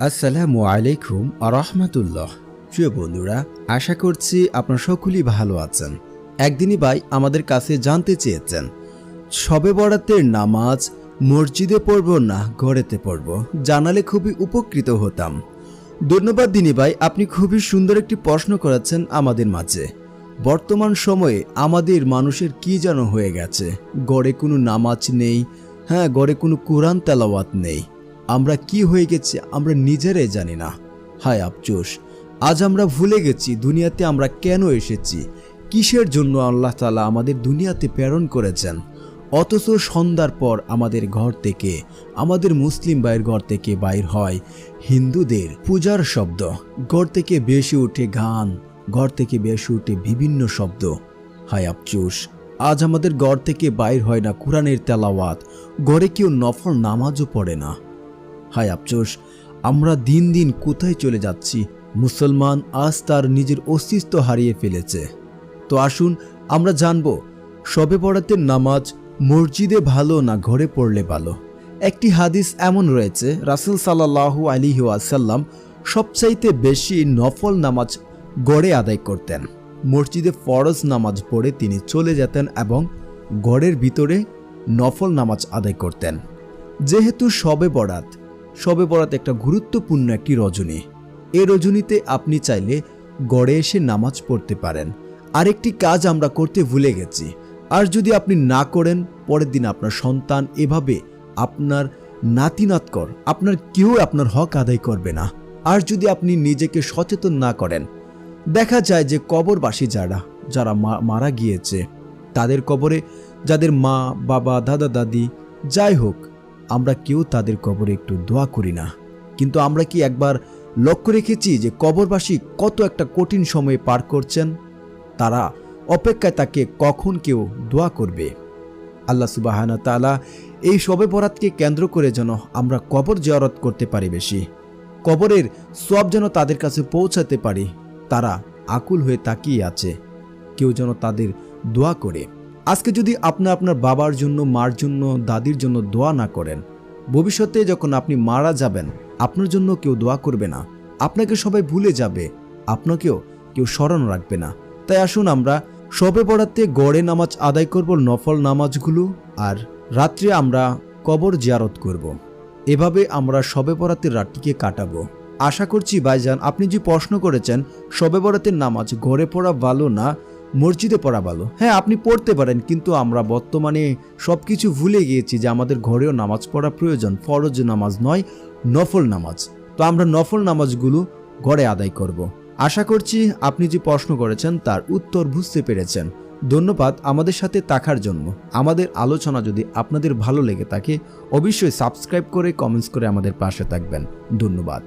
আসসালামু আলাইকুম আরহামতুল্লাহ প্রিয় বন্ধুরা, আশা করছি আপনারা সকলেই ভালো আছেন। একদিনই ভাই আমাদের কাছে জানতে চেয়েছেন সবে বরাতের নামাজ মসজিদে পড়ব না ঘরেতে পড়ব? জানালে খুবই উপকৃত হতাম। ধন্যবাদ দিনী ভাই, আপনি খুবই সুন্দর একটি প্রশ্ন করেছেন আমাদের মাঝে। বর্তমান সময়ে আমাদের মানুষের কি যেন হয়ে গেছে? গড়ে কোনো নামাজ নেই হ্যাঁ গড়ে কোনো কোরআন তেলাওয়াত নেই। আমরা কি হয়ে গেছি আমরা নিজেরাই জানি না। হায় আফসোস, আজ আমরা ভুলে গেছি দুনিয়াতে আমরা কেন এসেছি। কিসের জন্য আল্লাহ তালা আমাদের দুনিয়াতে প্রেরণ করেছেন? অথচ সন্ধ্যার পর আমাদের ঘর থেকে, আমাদের মুসলিম ভাইয়ের ঘর থেকে বাইর হয় হিন্দুদের পূজার শব্দ। ঘর থেকে বেশি উঠে গান, ঘর থেকে বেশি উঠে বিভিন্ন শব্দ। হায় আফসোস, আজ আমাদের ঘর থেকে বাইর হয় না কোরআনের তেলাওয়াত। ঘরে কেউ নফল নামাজও পড়ে না। হায় আফসোস, আমরা দিন দিন কোথায় চলে যাচ্ছি? মুসলমান আজ তার নিজের অস্তিত্ব হারিয়ে ফেলেছে। তো আসুন, আমরা জানব সবে পড়াতে নামাজ মসজিদে ভালো না ঘরে পড়লে ভালো? একটি হাদিস এমন রয়েছে, রাসুল সাল্লাহু আলী আসাল্লাম সবচাইতে বেশি নফল নামাজ গড়ে আদায় করতেন। মসজিদে ফরজ নামাজ পড়ে তিনি চলে যেতেন এবং গড়ের ভিতরে নফল নামাজ আদায় করতেন। যেহেতু সবে বরাত সবে বরাত একটা গুরুত্বপূর্ণ একটি রজনী। এ রজনীতে আপনি চাইলে গড়ে এসে নামাজ পড়তে পারেন। আরেকটি কাজ আমরা করতে ভুলে গেছি। আর যদি আপনি না করেন, পরের দিন আপনার সন্তান এভাবে আপনার নাতিনাতকর, আপনার কেউ আপনার হক আদায় করবে না। আর যদি আপনি নিজেকে সচেতন না করেন, দেখা যায় যে কবরবাসী যারা যারা মারা গিয়েছে, তাদের কবরে যাদের মা, বাবা, দাদা, দাদি, যাই হোক আমরা কেউ তাদের কবরে একটু দোয়া করি না। কিন্তু আমরা কি একবার লক্ষ্য রেখেছি যে কবরবাসী কত একটা কঠিন সময়ে পার করছেন? তারা অপেক্ষায় তাকে কখন কেউ দোয়া করবে? আল্লাহ সুবাহানা তালা এই শবে বরাতকে কেন্দ্র করে যেন আমরা কবর জিয়ারত করতে পারি বেশি। কবরের সব যেন তাদের কাছে পৌঁছাতে পারি, তারা আকুল হয়ে তাকিয়ে আছে। কেউ যেন তাদের দোয়া করে। আজকে যদি আপনি আপনার বাবার জন্য, মার জন্য, দাদির জন্য দোয়া না করেন, ভবিষ্যতে যখন আপনি মারা যাবেন, আপনার জন্য কেউ দোয়া করবে না। আপনাকে সবাই ভুলে যাবে, আপনাকেও কেউ স্মরণ রাখবে না। তাই আসুন আমরা সবে বরাতে গড়ে নামাজ আদায় করব নফল নামাজগুলো আর রাত্রে আমরা কবর জিয়ারত করব। এভাবে আমরা সবে বরাতের রাতটিকে কাটাবো। আশা করছি ভাইজান, আপনি যে প্রশ্ন করেছেন সবে বরাতের নামাজ ঘরে পড়া ভালো না মসজিদে পড়া ভালো। হ্যাঁ আপনি পড়তে পারেন, কিন্তু আমরা বর্তমানে সব কিছু ভুলে গিয়েছি যে আমাদের ঘরেও নামাজ পড়া প্রয়োজন। ফরজ নামাজ নয়, নফল নামাজ। তো আমরা নফল নামাজগুলো ঘরে আদায় করব। আশা করছি আপনি যে প্রশ্ন করেছেন তার উত্তর বুঝতে পেরেছেন। ধন্যবাদ আমাদের সাথে থাকার জন্য। আমাদের আলোচনা যদি আপনাদের ভালো লেগে থাকে, অবশ্যই সাবস্ক্রাইব করে কমেন্টস করে আমাদের পাশে থাকবেন। ধন্যবাদ।